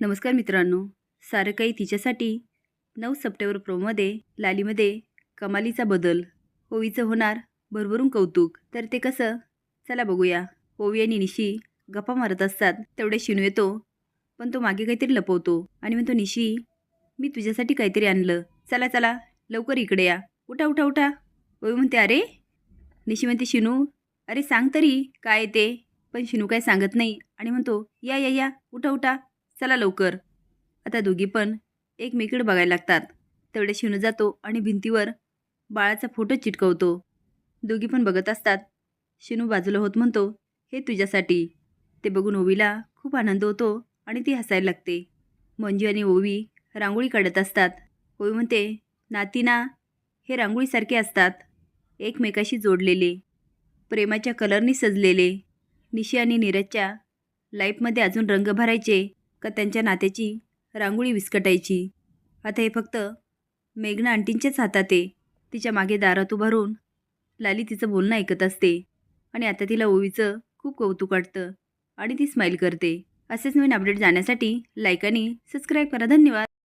नमस्कार मित्रांनो सारं काही तिच्यासाठी नऊ सप्टेंबर प्रोमध्ये लालीमध्ये कमालीचा बदल ओवीचं होणार भरभरून कौतुक. तर ते कसं? चला बघूया. ओवी आणि निशी गप्पा मारत असतात तेवढे शिनू येतो पण तो मागे काहीतरी लपवतो आणि म्हणतो निशी मी तुझ्यासाठी काहीतरी आणलं. चला चला लवकर इकडे या. उठा उठा उठा. ओवी म्हणते अरे? निशी म्हणते शिनू अरे सांग तरी काय ते? पण शिनू काय सांगत नाही आणि म्हणतो या या या उठा उठा. चला लवकर. आता दोघी पण एकमेकीकडे बघायला लागतात. तेवढे शिवणं जातो आणि भिंतीवर बाळाचा फोटो चिटकवतो. दोघी पण बघत असतात. शिनू बाजूला होत म्हणतो हे तुझ्यासाठी. ते बघून ओवीला खूप आनंद होतो आणि ती हसायला लागते. मंजू आणि ओवी रांगोळी काढत असतात. ओवी म्हणते नातीना हे रांगोळीसारखे असतात. एकमेकाशी जोडलेले प्रेमाच्या कलरनी सजलेले निशी आणि नीरजच्या लाईफमध्ये अजून रंग भरायचे का त्यांच्या नात्याची रांगोळी विस्कटायची? आता हे फक्त मेघना आंटींच्याच हातात आहे. तिच्यामागे दारात उभारून लाली तिचं बोलणं ऐकत असते आणि आता तिला ओवीचं खूप कौतुक वाटतं आणि ती स्माईल करते. असेच नवीन अपडेट जाण्यासाठी लाईक आणि सबस्क्राईब करा. धन्यवाद.